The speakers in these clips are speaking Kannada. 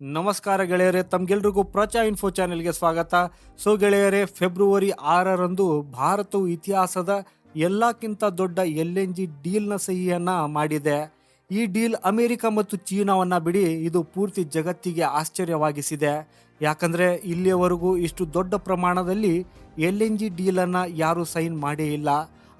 ನಮಸ್ಕಾರ ಗೆಳೆಯರೇ, ತಮ್ಗೆಲ್ರಿಗೂ ಪ್ರಚಾ ಇನ್ಫೋ ಚಾನೆಲ್ಗೆ ಸ್ವಾಗತ. ಸೊ ಗೆಳೆಯರೇ, ಫೆಬ್ರವರಿ ಆರರಂದು ಭಾರತವು ಇತಿಹಾಸದ ಎಲ್ಲಕ್ಕಿಂತ ದೊಡ್ಡ ಎಲ್ ಎನ್ ಜಿ ಡೀಲ್ನ ಸಹಿಯನ್ನು ಮಾಡಿದೆ. ಈ ಡೀಲ್ ಅಮೆರಿಕ ಮತ್ತು ಚೀನಾವನ್ನ ಬಿಡಿ ಇದು ಪೂರ್ತಿ ಜಗತ್ತಿಗೆ ಆಶ್ಚರ್ಯವಾಗಿಸಿದೆ. ಯಾಕಂದ್ರೆ ಇಲ್ಲಿಯವರೆಗೂ ಇಷ್ಟು ದೊಡ್ಡ ಪ್ರಮಾಣದಲ್ಲಿ ಎಲ್ ಎನ್ ಜಿ ಡೀಲನ್ನು ಯಾರೂ ಸೈನ್ ಮಾಡೇ ಇಲ್ಲ.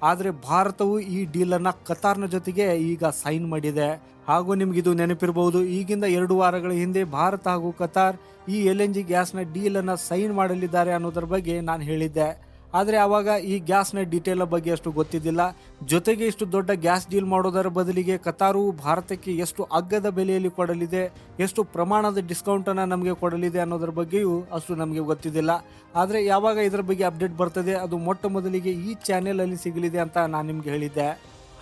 ಆದರೆ ಭಾರತವು ಈ ಡೀಲನ್ನು ಕತಾರ್ನ ಜೊತೆಗೆ ಈಗ ಸೈನ್ ಮಾಡಿದೆ. ಹಾಗೂ ನಿಮ್ಗಿದು ನೆನಪಿರಬಹುದು ಈಗಿಂದ ಎರಡು ವಾರಗಳ ಹಿಂದೆ ಭಾರತ ಹಾಗೂ ಕತಾರ್ ಈ ಎಲ್ ಎನ್ ಜಿ ಗ್ಯಾಸ್ನ ಡೀಲನ್ನು ಸೈನ್ ಮಾಡಲಿದ್ದಾರೆ ಅನ್ನೋದ್ರ ಬಗ್ಗೆ ನಾನು ಹೇಳಿದ್ದೆ. ಆದರೆ ಆವಾಗ ಈ ಗ್ಯಾಸ್ನ ಡೀಟೇಲ್ ಬಗ್ಗೆ ಅಷ್ಟು ಗೊತ್ತಿದ್ದಿಲ್ಲ. ಜೊತೆಗೆ ಇಷ್ಟು ದೊಡ್ಡ ಗ್ಯಾಸ್ ಡೀಲ್ ಮಾಡೋದರ ಬದಲಿಗೆ ಕತಾರು ಭಾರತಕ್ಕೆ ಎಷ್ಟು ಅಗ್ಗದ ಬೆಲೆಯಲ್ಲಿ ಕೊಡಲಿದೆ, ಎಷ್ಟು ಪ್ರಮಾಣದ ಡಿಸ್ಕೌಂಟನ್ನು ನಮಗೆ ಕೊಡಲಿದೆ ಅನ್ನೋದ್ರ ಬಗ್ಗೆಯೂ ಅಷ್ಟು ನಮಗೆ ಗೊತ್ತಿದ್ದಿಲ್ಲ. ಆದರೆ ಯಾವಾಗ ಇದರ ಬಗ್ಗೆ ಅಪ್ಡೇಟ್ ಬರ್ತದೆ, ಅದು ಮೊಟ್ಟ ಮೊದಲಿಗೆ ಈ ಚಾನೆಲಲ್ಲಿ ಸಿಗಲಿದೆ ಅಂತ ನಾನು ನಿಮಗೆ ಹೇಳಿದ್ದೆ.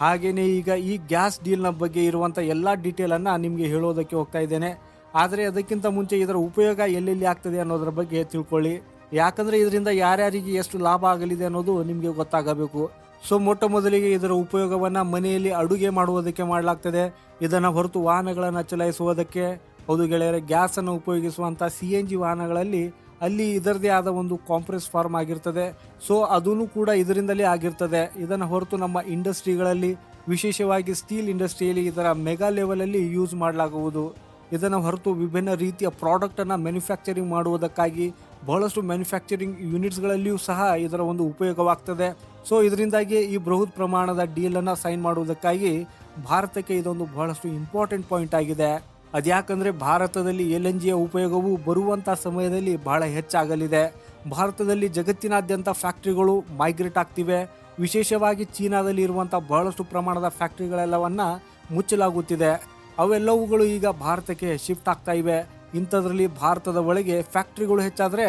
ಹಾಗೆಯೇ ಈಗ ಈ ಗ್ಯಾಸ್ ಡೀಲ್ನ ಬಗ್ಗೆ ಇರುವಂಥ ಎಲ್ಲ ಡೀಟೇಲನ್ನು ನಿಮಗೆ ಹೇಳೋದಕ್ಕೆ ಹೋಗ್ತಾ ಇದ್ದೇನೆ. ಆದರೆ ಅದಕ್ಕಿಂತ ಮುಂಚೆ ಇದರ ಉಪಯೋಗ ಎಲ್ಲೆಲ್ಲಿ ಆಗ್ತದೆ ಅನ್ನೋದರ ಬಗ್ಗೆ ತಿಳ್ಕೊಳ್ಳಿ. ಯಾಕಂದರೆ ಇದರಿಂದ ಯಾರ್ಯಾರಿಗೆ ಎಷ್ಟು ಲಾಭ ಆಗಲಿದೆ ಅನ್ನೋದು ನಿಮಗೆ ಗೊತ್ತಾಗಬೇಕು. ಸೊ ಮೊಟ್ಟ ಮೊದಲಿಗೆ ಇದರ ಉಪಯೋಗವನ್ನು ಮನೆಯಲ್ಲಿ ಅಡುಗೆ ಮಾಡುವುದಕ್ಕೆ ಮಾಡಲಾಗ್ತದೆ. ಇದನ್ನು ಹೊರತು ವಾಹನಗಳನ್ನು ಚಲಾಯಿಸುವುದಕ್ಕೆ, ಹೌದು ಗೆಳೆಯರೆ, ಗ್ಯಾಸನ್ನು ಉಪಯೋಗಿಸುವಂಥ ಸಿ ಎನ್ ಜಿ ವಾಹನಗಳಲ್ಲಿ ಅಲ್ಲಿ ಇದರದೇ ಆದ ಒಂದು ಕಾಂಪ್ರೆಸ್ ಫಾರ್ಮ್ ಆಗಿರ್ತದೆ. ಸೊ ಅದೂ ಕೂಡ ಇದರಿಂದಲೇ ಆಗಿರ್ತದೆ. ಇದನ್ನು ಹೊರತು ನಮ್ಮ ಇಂಡಸ್ಟ್ರಿಗಳಲ್ಲಿ, ವಿಶೇಷವಾಗಿ ಸ್ಟೀಲ್ ಇಂಡಸ್ಟ್ರಿಯಲ್ಲಿ ಇದರ ಮೆಗಾ ಲೆವೆಲಲ್ಲಿ ಯೂಸ್ ಮಾಡಲಾಗುವುದು. ಇದನ್ನು ಹೊರತು ವಿಭಿನ್ನ ರೀತಿಯ ಪ್ರಾಡಕ್ಟನ್ನು ಮ್ಯಾನುಫ್ಯಾಕ್ಚರಿಂಗ್ ಮಾಡುವುದಕ್ಕಾಗಿ ಬಹಳಷ್ಟು ಮ್ಯಾನುಫ್ಯಾಕ್ಚರಿಂಗ್ ಯೂನಿಟ್ಸ್ಗಳಲ್ಲಿಯೂ ಸಹ ಇದರ ಒಂದು ಉಪಯೋಗವಾಗ್ತದೆ. ಸೊ ಇದರಿಂದಾಗಿ ಈ ಬೃಹತ್ ಪ್ರಮಾಣದ ಡೀಲನ್ನು ಸೈನ್ ಮಾಡುವುದಕ್ಕಾಗಿ ಭಾರತಕ್ಕೆ ಇದೊಂದು ಬಹಳಷ್ಟು ಇಂಪಾರ್ಟೆಂಟ್ ಪಾಯಿಂಟ್ ಆಗಿದೆ. ಅದ್ಯಾಕಂದ್ರೆ ಭಾರತದಲ್ಲಿ ಎಲ್ ಎನ್ ಜಿಯ ಉಪಯೋಗವು ಬರುವಂಥ ಸಮಯದಲ್ಲಿ ಬಹಳ ಹೆಚ್ಚಾಗಲಿದೆ. ಭಾರತದಲ್ಲಿ ಜಗತ್ತಿನಾದ್ಯಂತ ಫ್ಯಾಕ್ಟ್ರಿಗಳು ಮೈಗ್ರೇಟ್ ಆಗ್ತಿವೆ. ವಿಶೇಷವಾಗಿ ಚೀನಾದಲ್ಲಿ ಇರುವಂಥ ಬಹಳಷ್ಟು ಪ್ರಮಾಣದ ಫ್ಯಾಕ್ಟ್ರಿಗಳೆಲ್ಲವನ್ನ ಮುಚ್ಚಲಾಗುತ್ತಿದೆ. ಅವೆಲ್ಲವುಗಳು ಈಗ ಭಾರತಕ್ಕೆ ಶಿಫ್ಟ್ ಆಗ್ತಾ ಇವೆ. ಇಂಥದ್ರಲ್ಲಿ ಭಾರತದ ಒಳಗೆ ಫ್ಯಾಕ್ಟ್ರಿಗಳು ಹೆಚ್ಚಾದರೆ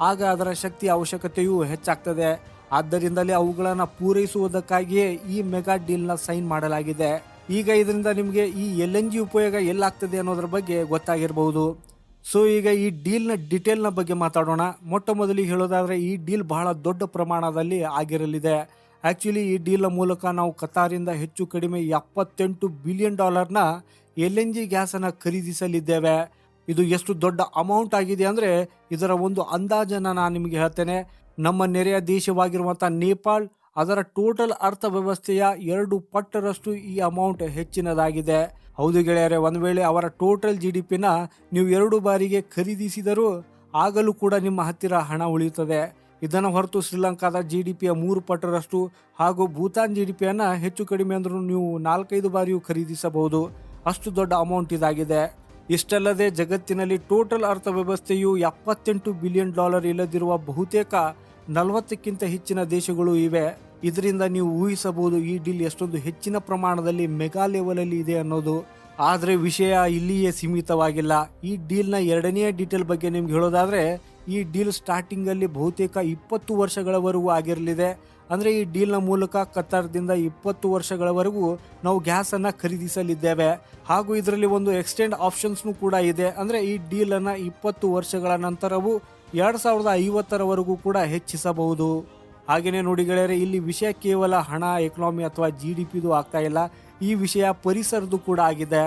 ಆಗ ಅದರ ಶಕ್ತಿ ಅವಶ್ಯಕತೆಯೂ ಹೆಚ್ಚಾಗ್ತದೆ. ಆದ್ದರಿಂದಲೇ ಅವುಗಳನ್ನು ಪೂರೈಸುವುದಕ್ಕಾಗಿಯೇ ಈ ಮೆಗಾ ಡೀಲ್ನ ಸೈನ್ ಮಾಡಲಾಗಿದೆ. ಈಗ ಇದರಿಂದ ನಿಮಗೆ ಈ ಎಲ್ ಎನ್ ಜಿ ಉಪಯೋಗ ಎಲ್ಲಾಗ್ತದೆ ಅನ್ನೋದ್ರ ಬಗ್ಗೆ ಗೊತ್ತಾಗಿರಬಹುದು. ಸೊ ಈಗ ಈ ಡೀಲ್ನ ಡಿಟೇಲ್ನ ಬಗ್ಗೆ ಮಾತಾಡೋಣ. ಮೊಟ್ಟ ಮೊದಲಿಗೆ ಹೇಳೋದಾದರೆ ಈ ಡೀಲ್ ಬಹಳ ದೊಡ್ಡ ಪ್ರಮಾಣದಲ್ಲಿ ಆಗಿರಲಿದೆ. ಆ್ಯಕ್ಚುಲಿ ಈ ಡೀಲ್ನ ಮೂಲಕ ನಾವು ಕತಾರಿಂದ ಹೆಚ್ಚು ಕಡಿಮೆ ಎಪ್ಪತ್ತೆಂಟು ಬಿಲಿಯನ್ ಡಾಲರ್ನ ಎಲ್ ಎನ್ ಜಿ ಗ್ಯಾಸನ್ನು ಖರೀದಿಸಲಿದ್ದೇವೆ. ಇದು ಎಷ್ಟು ದೊಡ್ಡ ಅಮೌಂಟ್ ಆಗಿದೆ ಅಂದರೆ ಇದರ ಒಂದು ಅಂದಾಜನ್ನು ನಾನು ನಿಮಗೆ ಹೇಳ್ತೇನೆ. ನಮ್ಮ ನೆರೆಯ ದೇಶವಾಗಿರುವಂಥ ನೇಪಾಳ್, ಅದರ ಟೋಟಲ್ ಅರ್ಥವ್ಯವಸ್ಥೆಯ ಎರಡು ಪಟ್ಟರಷ್ಟು ಈ ಅಮೌಂಟ್ ಹೆಚ್ಚಿನದಾಗಿದೆ. ಹೌದು ಗೆಳೆಯರೆ, ಒಂದು ವೇಳೆ ಅವರ ಟೋಟಲ್ ಜಿ ಡಿ ಪಿನ ನೀವು ಎರಡು ಬಾರಿಗೆ ಖರೀದಿಸಿದರೂ ಆಗಲೂ ಕೂಡ ನಿಮ್ಮ ಹತ್ತಿರ ಹಣ ಉಳಿಯುತ್ತದೆ. ಇದನ್ನು ಹೊರತು ಶ್ರೀಲಂಕಾದ ಜಿ ಡಿ ಪಿಯ ಮೂರು ಪಟ್ಟರಷ್ಟು ಹಾಗೂ ಭೂತಾನ್ ಜಿ ಡಿ ಪಿಯನ್ನು ಹೆಚ್ಚು ಕಡಿಮೆ ಅಂದರೂ ನೀವು ನಾಲ್ಕೈದು ಬಾರಿಯೂ ಖರೀದಿಸಬಹುದು. ಅಷ್ಟು ದೊಡ್ಡ ಅಮೌಂಟ್ ಇದಾಗಿದೆ. ಇಷ್ಟಲ್ಲದೆ ಜಗತ್ತಿನಲ್ಲಿ ಟೋಟಲ್ ಅರ್ಥವ್ಯವಸ್ಥೆಯು ಎಪ್ಪತ್ತೆಂಟು ಬಿಲಿಯನ್ ಡಾಲರ್ ಇಲ್ಲದಿರುವ ಬಹುತೇಕ ನಲವತ್ತಕ್ಕಿಂತ ಹೆಚ್ಚಿನ ದೇಶಗಳು ಇವೆ. ಇದರಿಂದ ನೀವು ಊಹಿಸಬಹುದು, ಈ ಡೀಲ್ ಎಷ್ಟೊಂದು ಹೆಚ್ಚಿನ ಪ್ರಮಾಣದಲ್ಲಿ ಮೆಗಾ ಲೆವೆಲಲ್ಲಿ ಇದೆ ಅನ್ನೋದು. ಆದರೆ ವಿಷಯ ಇಲ್ಲಿಯೇ ಸೀಮಿತವಾಗಿಲ್ಲ. ಈ ಡೀಲ್ನ ಎರಡನೇ ಡೀಟೇಲ್ ಬಗ್ಗೆ ನಿಮ್ಗೆ ಹೇಳೋದಾದ್ರೆ, ಈ ಡೀಲ್ ಸ್ಟಾರ್ಟಿಂಗಲ್ಲಿ ಬಹುತೇಕ ಇಪ್ಪತ್ತು ವರ್ಷಗಳವರೆಗೂ ಆಗಿರಲಿದೆ. ಅಂದರೆ ಈ ಡೀಲ್ನ ಮೂಲಕ ಕತ್ತಾರದಿಂದ ಇಪ್ಪತ್ತು ವರ್ಷಗಳವರೆಗೂ ನಾವು ಗ್ಯಾಸನ್ನು ಖರೀದಿಸಲಿದ್ದೇವೆ. ಹಾಗೂ ಇದರಲ್ಲಿ ಒಂದು ಎಕ್ಸ್ಟೆಂಡ್ ಆಪ್ಷನ್ಸ್ನು ಕೂಡ ಇದೆ. ಅಂದರೆ ಈ ಡೀಲನ್ನು ಇಪ್ಪತ್ತು ವರ್ಷಗಳ ನಂತರವೂ ಎರಡು ಸಾವಿರದ ಐವತ್ತರವರೆಗೂ ಕೂಡ ಹೆಚ್ಚಿಸಬಹುದು. ಹಾಗೆಯೇ ನೋಡಿ ಗೆಳೆಯರೆ, ಇಲ್ಲಿ ವಿಷಯ ಕೇವಲ ಹಣ, ಎಕನಾಮಿ ಅಥವಾ ಜಿ ಡಿ ಪಿದು ಆಗ್ತಾ ಇಲ್ಲ. ಈ ವಿಷಯ ಪರಿಸರದ್ದು ಕೂಡ ಆಗಿದೆ.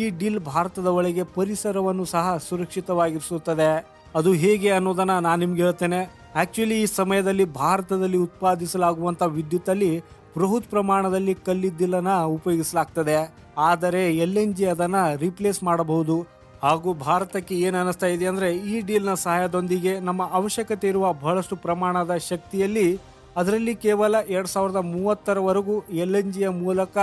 ಈ ಡೀಲ್ ಭಾರತದ ಒಳಗೆ ಪರಿಸರವನ್ನು ಸಹ ಸುರಕ್ಷಿತವಾಗಿರಿಸುತ್ತದೆ. ಅದು ಹೇಗೆ ಅನ್ನೋದನ್ನು ನಾನು ನಿಮ್ಗೆ ಹೇಳ್ತೇನೆ. ಆಕ್ಚುಲಿ ಈ ಸಮಯದಲ್ಲಿ ಭಾರತದಲ್ಲಿ ಉತ್ಪಾದಿಸಲಾಗುವಂಥ ವಿದ್ಯುತ್ತಲ್ಲಿ ಬೃಹತ್ ಪ್ರಮಾಣದಲ್ಲಿ ಕಲ್ಲಿದ್ದಿಲ್ಲನ ಉಪಯೋಗಿಸಲಾಗ್ತದೆ. ಆದರೆ ಎಲ್ ಎನ್ ಜಿ ಅದನ್ನು ರೀಪ್ಲೇಸ್ ಮಾಡಬಹುದು. ಹಾಗೂ ಭಾರತಕ್ಕೆ ಏನು ಅನಿಸ್ತಾ ಇದೆ ಅಂದರೆ ಈ ಡೀಲ್ನ ಸಹಾಯದೊಂದಿಗೆ ನಮ್ಮ ಅವಶ್ಯಕತೆ ಇರುವ ಬಹಳಷ್ಟು ಪ್ರಮಾಣದ ಶಕ್ತಿಯಲ್ಲಿ ಅದರಲ್ಲಿ ಕೇವಲ ಎರಡು ಸಾವಿರದ ಮೂವತ್ತರವರೆಗೂ ಎಲ್ ಎನ್ ಜಿಯ ಮೂಲಕ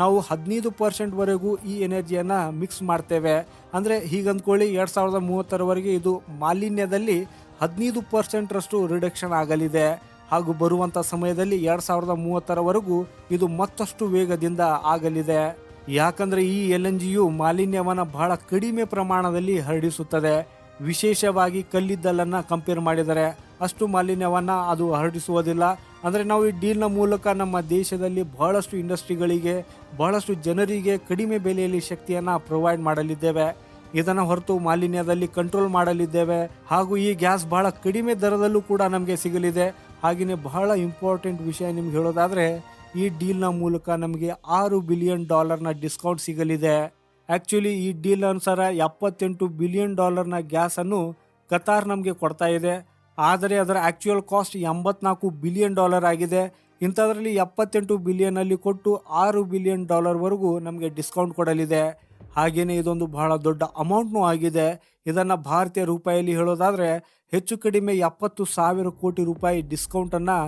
ನಾವು ಹದಿನೈದು ಪರ್ಸೆಂಟ್ವರೆಗೂ ಈ ಎನರ್ಜಿಯನ್ನು ಮಿಕ್ಸ್ ಮಾಡ್ತೇವೆ. ಅಂದರೆ ಹೀಗಂದ್ಕೊಳ್ಳಿ ಎರಡು ಸಾವಿರದ ಮೂವತ್ತರವರೆಗೆ ಇದು ಮಾಲಿನ್ಯದಲ್ಲಿ ಹದಿನೈದು ಪರ್ಸೆಂಟ್ರಷ್ಟು ರಿಡಕ್ಷನ್ ಆಗಲಿದೆ. ಹಾಗೂ ಬರುವಂಥ ಸಮಯದಲ್ಲಿ ಎರಡು ಸಾವಿರದ ಮೂವತ್ತರವರೆಗೂ ಇದು ಮತ್ತಷ್ಟು ವೇಗದಿಂದ ಆಗಲಿದೆ. ಯಾಕಂದ್ರೆ ಈ ಎಲ್ ಎನ್ ಜಿಯು ಮಾಲಿನ್ಯವನ್ನು ಬಹಳ ಕಡಿಮೆ ಪ್ರಮಾಣದಲ್ಲಿ ಹರಡಿಸುತ್ತದೆ. ವಿಶೇಷವಾಗಿ ಕಲ್ಲಿದ್ದಲನ್ನ ಕಂಪೇರ್ ಮಾಡಿದರೆ ಅಷ್ಟು ಮಾಲಿನ್ಯವನ್ನ ಅದು ಹರಡಿಸುವುದಿಲ್ಲ. ಅಂದರೆ ನಾವು ಈ ಡೀಲ್ನ ಮೂಲಕ ನಮ್ಮ ದೇಶದಲ್ಲಿ ಬಹಳಷ್ಟು ಇಂಡಸ್ಟ್ರಿಗಳಿಗೆ ಬಹಳಷ್ಟು ಜನರಿಗೆ ಕಡಿಮೆ ಬೆಲೆಯಲ್ಲಿ ಶಕ್ತಿಯನ್ನು ಪ್ರೊವೈಡ್ ಮಾಡಲಿದ್ದೇವೆ. ಇದನ್ನು ಹೊರತು ಮಾಲಿನ್ಯದಲ್ಲಿ ಕಂಟ್ರೋಲ್ ಮಾಡಲಿದ್ದೇವೆ. ಹಾಗೂ ಈ ಗ್ಯಾಸ್ ಬಹಳ ಕಡಿಮೆ ದರದಲ್ಲೂ ಕೂಡ ನಮಗೆ ಸಿಗಲಿದೆ. ಹಾಗೆಯೇ ಬಹಳ ಇಂಪಾರ್ಟೆಂಟ್ ವಿಷಯ ನಿಮ್ಗೆ ಹೇಳೋದಾದ್ರೆ, ಈ ಡೀಲ್ನ ಮೂಲಕ ನಮಗೆ ಆರು ಬಿಲಿಯನ್ ಡಾಲರ್ನ ಡಿಸ್ಕೌಂಟ್ ಸಿಗಲಿದೆ. ಆ್ಯಕ್ಚುಲಿ ಈ ಡೀಲ್ ಅನುಸಾರ ಎಪ್ಪತ್ತೆಂಟು ಬಿಲಿಯನ್ ಡಾಲರ್ನ ಗ್ಯಾಸನ್ನು ಕತಾರ್ ನಮಗೆ ಕೊಡ್ತಾ ಇದೆ. ಆದರೆ ಅದರ ಆ್ಯಕ್ಚುಯಲ್ ಕಾಸ್ಟ್ ಎಂಬತ್ನಾಲ್ಕು ಬಿಲಿಯನ್ ಡಾಲರ್ ಆಗಿದೆ. ಇಂಥದ್ರಲ್ಲಿ ಎಪ್ಪತ್ತೆಂಟು ಬಿಲಿಯನಲ್ಲಿ ಕೊಟ್ಟು ಆರು ಬಿಲಿಯನ್ ಡಾಲರ್ವರೆಗೂ ನಮಗೆ ಡಿಸ್ಕೌಂಟ್ ಕೊಡಲಿದೆ. ಹಾಗೆಯೇ ಇದೊಂದು ಬಹಳ ದೊಡ್ಡ ಅಮೌಂಟ್ನೂ ಆಗಿದೆ. ಇದನ್ನು ಭಾರತೀಯ ರೂಪಾಯಿಯಲ್ಲಿ ಹೇಳೋದಾದರೆ ಹೆಚ್ಚು ಕಡಿಮೆ ಎಪ್ಪತ್ತು ಸಾವಿರ ಕೋಟಿ ರೂಪಾಯಿ ಡಿಸ್ಕೌಂಟನ್ನು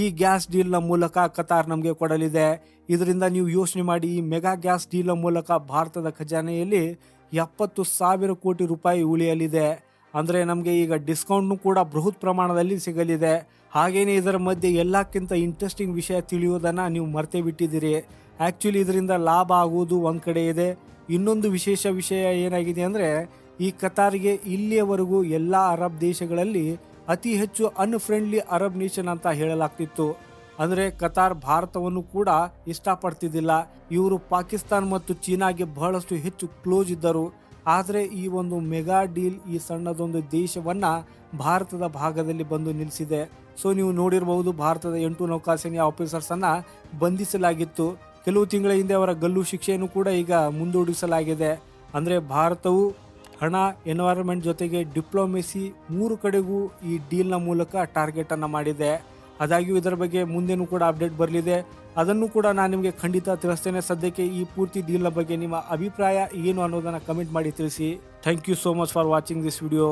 ಈ ಗ್ಯಾಸ್ ಡೀಲ್ನ ಮೂಲಕ ಕತಾರ್ ನಮಗೆ ಕೊಡಲಿದೆ. ಇದರಿಂದ ನೀವು ಯೋಚನೆ ಮಾಡಿ ಈ ಮೆಗಾ ಗ್ಯಾಸ್ ಡೀಲ್ನ ಮೂಲಕ ಭಾರತದ ಖಜಾನೆಯಲ್ಲಿ ಎಪ್ಪತ್ತು ಸಾವಿರ ಕೋಟಿ ರೂಪಾಯಿ ಉಳಿಯಲಿದೆ. ಅಂದರೆ ನಮಗೆ ಈಗ ಡಿಸ್ಕೌಂಟ್ನು ಕೂಡ ಬೃಹತ್ ಪ್ರಮಾಣದಲ್ಲಿ ಸಿಗಲಿದೆ. ಹಾಗೆಯೇ ಇದರ ಮಧ್ಯೆ ಎಲ್ಲಕ್ಕಿಂತ ಇಂಟ್ರೆಸ್ಟಿಂಗ್ ವಿಷಯ ತಿಳಿಯೋದನ್ನು ನೀವು ಮರ್ತೇ ಬಿಟ್ಟಿದ್ದೀರಿ. ಆ್ಯಕ್ಚುಲಿ ಇದರಿಂದ ಲಾಭ ಆಗುವುದು ಒಂದು ಕಡೆ ಇದೆ. ಇನ್ನೊಂದು ವಿಶೇಷ ವಿಷಯ ಏನಾಗಿದೆ ಅಂದರೆ, ಈ ಕತಾರ್ಗೆ ಇಲ್ಲಿಯವರೆಗೂ ಎಲ್ಲ ಅರಬ್ ದೇಶಗಳಲ್ಲಿ ಅತಿ ಹೆಚ್ಚು ಅನ್ಫ್ರೆಂಡ್ಲಿ ಅರಬ್ ನೇಷನ್ ಅಂತ ಹೇಳಲಾಗ್ತಿತ್ತು. ಅಂದರೆ ಕತಾರ್ ಭಾರತವನ್ನು ಕೂಡ ಇಷ್ಟಪಡ್ತಿದ್ದಿಲ್ಲ. ಇವರು ಪಾಕಿಸ್ತಾನ್ ಮತ್ತು ಚೀನಾಗೆ ಬಹಳಷ್ಟು ಹೆಚ್ಚು ಕ್ಲೋಸ್ ಇದ್ದರು. ಆದರೆ ಈ ಒಂದು ಮೆಗಾ ಡೀಲ್ ಈ ಸಣ್ಣದೊಂದು ದೇಶವನ್ನು ಭಾರತದ ಭಾಗದಲ್ಲಿ ಬಂದು ನಿಲ್ಲಿಸಿದೆ ಸೊ ನೀವು ನೋಡಿರಬಹುದು, ಭಾರತದ ಎಂಟು ನೌಕಾಸೇನೆಯ ಆಫೀಸರ್ಸನ್ನು ಬಂಧಿಸಲಾಗಿತ್ತು. ಕೆಲವು ತಿಂಗಳ ಹಿಂದೆ ಅವರ ಗಲ್ಲು ಶಿಕ್ಷೆಯನ್ನು ಕೂಡ ಈಗ ಮುಂದೂಡಿಸಲಾಗಿದೆ. ಅಂದರೆ ಭಾರತವು ಹಣ ಎನ್ವೈರನ್ಮೆಂಟ್ ಜೊತೆಗೆ ಡಿಪ್ಲೊಮೆಸಿ ಮೂರು ಕಡೆಗೂ ಈ ಡೀಲ್ನ ಮೂಲಕ ಟಾರ್ಗೆಟನ್ನು ಮಾಡಿದೆ. ಆದಾಗ್ಯೂ ಇದರ ಬಗ್ಗೆ ಮುಂದೆನೂ ಕೂಡ ಅಪ್ಡೇಟ್ ಬರಲಿದೆ. ಅದನ್ನು ಕೂಡ ನಾನು ನಿಮಗೆ ಖಂಡಿತ ತಿಳಿಸ್ತೇನೆ. ಸದ್ಯಕ್ಕೆ ಈ ಪೂರ್ತಿ ಡೀಲ್ನ ಬಗ್ಗೆ ನಿಮ್ಮ ಅಭಿಪ್ರಾಯ ಏನು ಅನ್ನೋದನ್ನು ಕಮೆಂಟ್ ಮಾಡಿ ತಿಳಿಸಿ. Thank you so much for watching this video